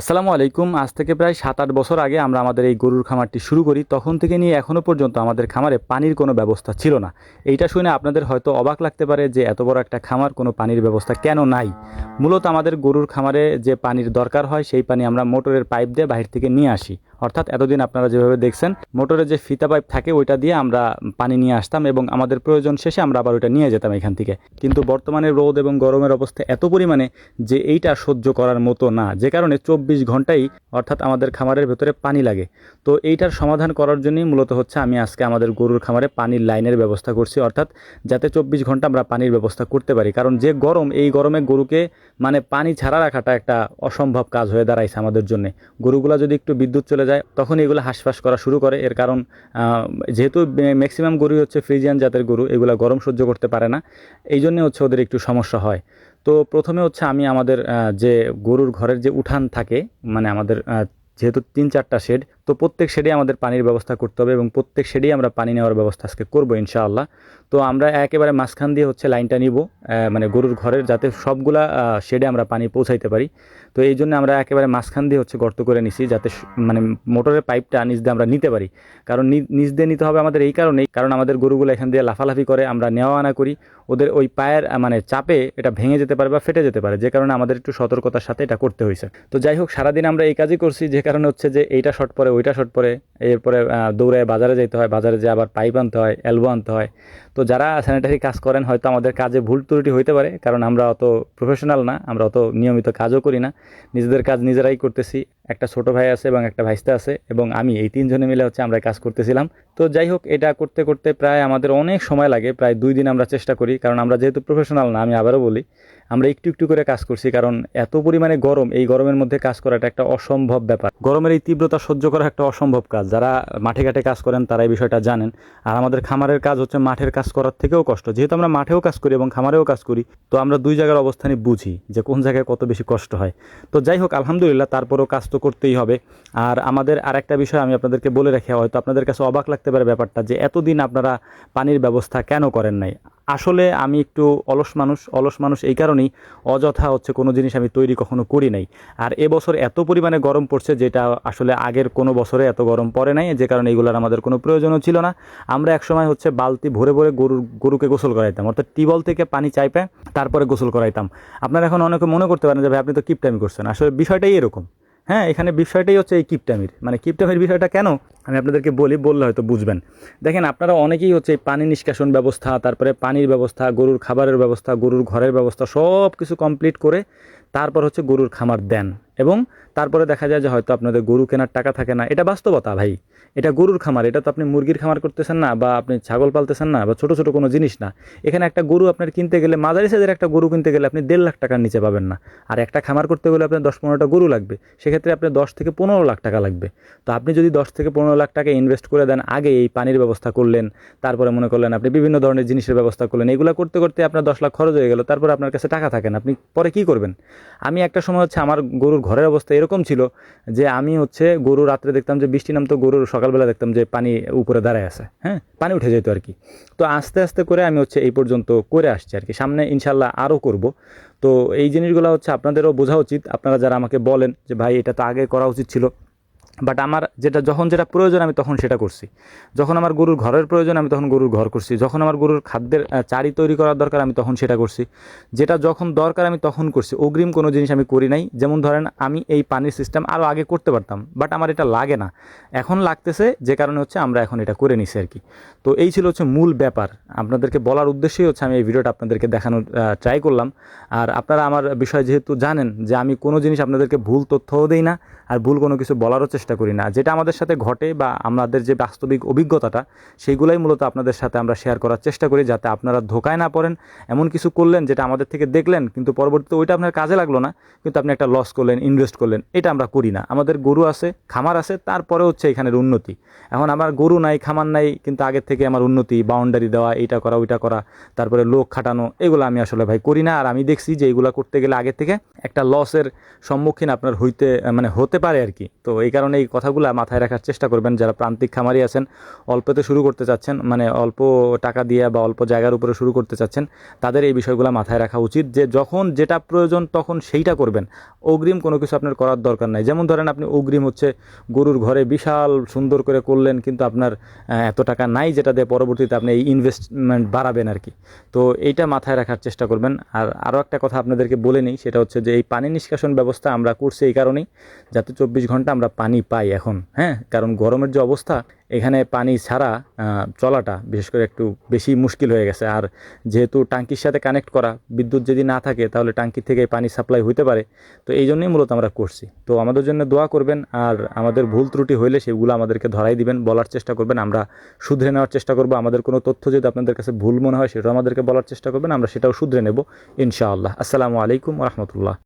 আসসালামু আলাইকুম। আজ থেকে প্রায় সাত আট বছর আগে আমরা আমাদের এই গরুর খামারটি শুরু করি। তখন থেকে নিয়ে এখনও পর্যন্ত আমাদের খামারে পানির কোনো ব্যবস্থা ছিল না। এইটা শুনে আপনাদের হয়তো অবাক লাগতে পারে যে এত বড় একটা খামার, কোনো পানির ব্যবস্থা কেন নাই? মূলত আমাদের গরুর খামারে যে পানির দরকার হয়, সেই পানি আমরা মোটরের পাইপ দিয়ে বাহির থেকে নিয়ে আসি। অর্থাৎ এতদিন আপনারা যেভাবে দেখছেন মোটরের যে ফিতা পাইপ থাকে ওইটা দিয়ে আমরা পানি নিয়ে আসতাম এবং আমাদের প্রয়োজন শেষে আমরা আবার ওইটা নিয়ে যেতাম এখান থেকে। কিন্তু বর্তমানে রোদ এবং গরমের অবস্থা এত পরিমাণে যে এইটা সহ্য করার মতো না, যে কারণে চব্বিশ ঘন্টাই অর্থাৎ আমাদের খামারের ভেতরে পানি লাগে। তো এইটার সমাধান করার জন্যই মূলত হচ্ছে আমি আজকে আমাদের গরুর খামারে পানির লাইনের ব্যবস্থা করছি, অর্থাৎ যাতে চব্বিশ ঘণ্টা আমরা পানির ব্যবস্থা করতে পারি। কারণ যে গরম, এই গরমে গরুকে মানে পানি ছাড়া রাখাটা একটা অসম্ভব কাজ হয়ে দাঁড়াইছে আমাদের জন্য। গরুগুলা যদি একটু বিদ্যুৎ চলে যায় তখন এগুলো হাঁসফাঁস করা শুরু করে। এর কারণ যেহেতু ম্যাক্সিমাম গরু হচ্ছে ফ্রিজিয়ান জাতের গরু, এগুলো গরম সহ্য করতে পারে না। এই জন্যে হচ্ছে ওদের একটু সমস্যা হয়। তো প্রথমে হচ্ছে আমি আমাদের যে গরুর ঘরের যে উঠান থাকে মানে আমাদের যেহেতু তিন চারটা শেড তো প্রত্যেক শেডে আমাদের পানির ব্যবস্থা করতে হবে এবং প্রত্যেক শেডেই আমরা পানি নেওয়ার ব্যবস্থা আজকে করব ইনশাআল্লাহ। তো আমরা একেবারে মাঝখান দিয়ে হচ্ছে লাইনটা নিব মানে গরুর ঘরের যাতে সবগুলা শেডে আমরা পানি পৌঁছাইতে পারি। তো এই জন্য আমরা একেবারে মাঝখান দিয়ে হচ্ছে গর্ত করে নিছি যাতে মানে মোটরের পাইপটা নিচ দিয়ে আমরা নিতে পারি। কারণ নিচ দিয়ে নিতে হবে আমাদের এই কারণেই, কারণ আমাদের গরুগুলো এখান দিয়ে লাফালাফি করে, আমরা নেওয়া আনা করি। ওদের ওই পায়ের মানে চাপে এটা ভেঙে যেতে পারে বা ফেটে যেতে পারে, যে কারণে আমাদের একটু সতর্কতার সাথে এটা করতে হয়েছে তো যাই হোক, সারাদিন আমরা এই কাজই করছি, যে কারণে হচ্ছে যে এইটা শর্ট পরে ওইটা শর্ট পরে, এরপরে দৌড়ে বাজারে যেতে হয়, বাজারে যেয়ে আবার পাইপ আনতে হয় অ্যালবো আনতে হয়। তো যারা স্যানিটারি কাজ করেন, হয়তো আমাদের কাজে ভুল ত্রুটি হইতে পারে, কারণ আমরা অত প্রফেশনাল না, আমরা অত নিয়মিত কাজও করি না। নিজেদের কাজ নিজেরাই করতেছি। একটা ছোট ভাই আছে এবং একটা ভাইস্তা আছে, এবং আমি এই তিনজনে মিলে হচ্ছে আমরা কাজ করতেছিলাম। তো যাই হোক, এটা করতে করতে প্রায় আমাদের অনেক সময় লাগে, প্রায় দুই দিন আমরা চেষ্টা করি, কারণ আমরা যেহেতু প্রফেশনাল না, আমি আবারও বলি, আমরা একটু একটু করে কাজ করছি, কারণ এত পরিমাণে গরম, এই গরমের মধ্যে কাজ করাটা একটা অসম্ভব ব্যাপার। গরমের এই তীব্রতা সহ্য করা একটা অসম্ভব কাজ। যারা মাঠে ঘাটে কাজ করেন, তারা এই বিষয়টা জানেন। আর আমাদের খামারের কাজ হচ্ছে মাঠের কাজ করার থেকেও কষ্ট। যেহেতু আমরা মাঠেও কাজ করি এবং খামারেও কাজ করি, তো আমরা দুই জায়গার অবস্থানে বুঝি যে কোন জায়গায় কত বেশি কষ্ট হয়। তো যাই হোক, আলহামদুলিল্লাহ তারপরও কাজ তো করতেই হবে। আর আমাদের আর একটা বিষয় আমি আপনাদেরকে বলে রাখি, হয়তো আপনাদের কাছে অবাক লাগতে পারে ব্যাপারটা যে এতদিন আপনারা পানির ব্যবস্থা কেন করেন নাই? আসলে আমি একটু অলস মানুষ অলস মানুষ এই কারণেই অযথা হচ্ছে কোনো জিনিস আমি তৈরি কখনো করি নাই। আর এবছর এত পরিমাণে গরম পড়ছে যেটা আসলে আগের কোনো বছরে এত গরম পড়ে নাই, যে কারণে এগুলোর আমাদের কোনো প্রয়োজনও ছিল না। আমরা একসময় হচ্ছে বালতি ভরে ভরে গরুর গরুকে গোসল করাইতাম, অর্থাৎ টিবল থেকে পানি চাইপে তারপরে গোসল করাইতাম। আপনারা এখন অনেকে মনে করতে পারেন যে, ভাই, আপনি তো কিপটামি করছেন। আসলে বিষয়টাই এরকম। হ্যাঁ এখানে বিষয়টাই হচ্ছে এই কিপটামির। মানে কিপটামির বিষয়টা কেন? আমি আপনাদেরকে বলি, বললে হয়তো বুঝবেন। দেখেন, আপনারা অনেকেই হচ্ছে পানি নিষ্কাশন ব্যবস্থা, তারপরে পানির ব্যবস্থা, গরুর খাবারের ব্যবস্থা, গরুর ঘরের ব্যবস্থা সব কিছু কমপ্লিট করে তারপর হচ্ছে গরুর খামার দেন। এবং তারপরে দেখা যায় যে হয়তো আপনাদের গরু কেনার টাকা থাকে না। এটা বাস্তবতা ভাই। এটা গরুর খামার। এটা তো আপনি মুরগির খামার করতেছেন না বা আপনি ছাগল পালতেছেন না বা ছোটো ছোটো কোনো জিনিস না। এখানে একটা গরু আপনার কিনতে গেলে, মাঝারি সাইজের একটা গরু কিনতে গেলে আপনি দেড় লাখ টাকার নিচে পাবেন না। আর একটা খামার করতে গেলে আপনার দশ, পনেরোটা গরু লাগবে। সেক্ষেত্রে আপনার দশ থেকে পনেরো লাখ টাকা লাগবে। তো আপনি যদি দশ থেকে পনেরো লাখ টাকা ইনভেস্ট করে দেন, আগে এই পানির ব্যবস্থা করলেন, তারপরে মনে করলেন আপনি বিভিন্ন ধরনের জিনিসের ব্যবস্থা করলেন, এগুলো করতে করতে আপনার দশ লাখ খরচ হয়ে গেল, তারপর আপনার কাছে টাকা থাকে না। আপনি পরে কি করবেন? আমি একটা সময় হচ্ছে আমার গরুর ঘরের অবস্থা এরকম ছিল যে আমি হচ্ছে গরু রাত্রে দেখতাম যে বৃষ্টি নামতো গরুর সকালবেলা দেখতাম যে পানি উপরে দাঁড়ায় আছে হ্যাঁ? পানি উঠে যেত আর কি। তো আস্তে আস্তে করে আমি হচ্ছে এই পর্যন্ত করে আসছি আর কি। সামনে ইনশাল্লাহ আরও করব। তো এই জিনিসগুলো হচ্ছে আপনাদেরও বোঝা উচিত। আপনারা যারা আমাকে বলেন যে ভাই এটা তো আগে করা উচিত ছিল বাট আমার যেটা, যখন যেটা প্রয়োজন আমি তখন সেটা করছি। যখন আমার গরুর ঘরের প্রয়োজন আমি তখন গরুর ঘর করছি। যখন আমার গরুর খাদ্যের চারি তৈরি করার দরকার আমি তখন সেটা করছি। যেটা যখন দরকার আমি তখন করছি। অগ্রিম কোনো জিনিস আমি করি নাই। যেমন ধরেন আমি এই পানির সিস্টেম আরও আগে করতে পারতাম। বাট আমার এটা লাগে না। এখন লাগতেছে যে কারণে হচ্ছে আমরা এখন এটা করে নিছি আর কি তো এই ছিল হচ্ছে মূল ব্যাপার। আপনাদেরকে বলার উদ্দেশ্যেই হচ্ছে আমি এই ভিডিওটা আপনাদেরকে দেখানোর ট্রাই করলাম। আর আপনারা আমার বিষয় যেহেতু জানেন যে আমি কোনো জিনিস আপনাদেরকে ভুল তথ্যও দেই না। আর ভুল কোনো কিছু বলারও চেষ্টা করি না। যেটা আমাদের সাথে ঘটে বা আমাদের যে বাস্তবিক অভিজ্ঞতাটা, সেইগুলাই মূলত আপনাদের সাথে আমরা শেয়ার করার চেষ্টা করি যাতে আপনারা ধোকায় না পড়েন। এমন কিছু করলেন যেটা আমাদের থেকে দেখলেন, কিন্তু পরবর্তীতে ওইটা আপনার কাজে লাগল না, কিন্তু আপনি একটা লস করলেন ইনভেস্ট করলেন, এটা আমরা করি না। আমাদের গরু আছে, খামার আছে, তারপরে হচ্ছে এখানের উন্নতি। এখন আমার গরু নাই, খামার নাই, কিন্তু আগের থেকে আমার উন্নতি বাউন্ডারি দেওয়া, এইটা করা, ওইটা করা, তারপরে লোক খাটানো, এগুলো আমি আসলে ভাই করি না। আর আমি দেখছি যে এগুলো করতে গেলে আগের থেকে একটা লসের সম্মুখীন আপনার হইতে মানে হতে পারে আর কি। তো এই কারণে এই কথাগুলো মাথায় রাখার চেষ্টা করবেন। যারা প্রান্তিক খামারি আছেন, অল্পতে শুরু করতে চাচ্ছেন মানে অল্প টাকা দিয়ে বা অল্প জায়গার উপরে শুরু করতে চাচ্ছেন, তাদের এই বিষয়গুলো মাথায় রাখা উচিত যে যখন যেটা প্রয়োজন তখন সেইটা করবেন। অগ্রিম কোনো কিছু আপনার করার দরকার নাই। যেমন ধরেন আপনি অগ্রিম হচ্ছে গরুর ঘরে বিশাল সুন্দর করে করলেন, কিন্তু আপনার এত টাকা নাই যেটা দিয়ে পরবর্তীতে আপনি এই ইনভেস্টমেন্ট বাড়াবেন আর কি। তো এইটা মাথায় রাখার চেষ্টা করবেন। আর আরও একটা কথা আপনাদেরকে বলে নিই, সেটা হচ্ছে যে এই পানি নিষ্কাশন ব্যবস্থা আমরা করছি এই কারণেই। যাতে চব্বিশ ঘণ্টা আমরা পানি পাই এখন হ্যাঁ? কারণ গরমের যে অবস্থা, এখানে পানি ছাড়া চলাটা বিশেষ করে একটু বেশি মুশকিল হয়ে গেছে। আর যেহেতু টাঙ্কির সাথে কানেক্ট করা, বিদ্যুৎ যদি না থাকে, তাহলে টাঙ্কি থেকে পানি সাপ্লাই হতে পারে। তো এই জন্যই মূলত আমরা করছি। তো আমাদের জন্য দোয়া করবেন, আর আমাদের ভুল ত্রুটি হইলে সেগুলো আমাদেরকে ধরাই দিবেন, বলার চেষ্টা করবেন, আমরা শুধরে নেওয়ার চেষ্টা করব। আমাদের কোনো তথ্য যদি আপনাদের কাছে ভুল মনে হয়, সেটাও আমাদেরকে বলার চেষ্টা করবেন, আমরা সেটাও শুধরে নেব, ইনশাআল্লাহ। আসসালামু আলাইকুম রহমতুল্লাহ।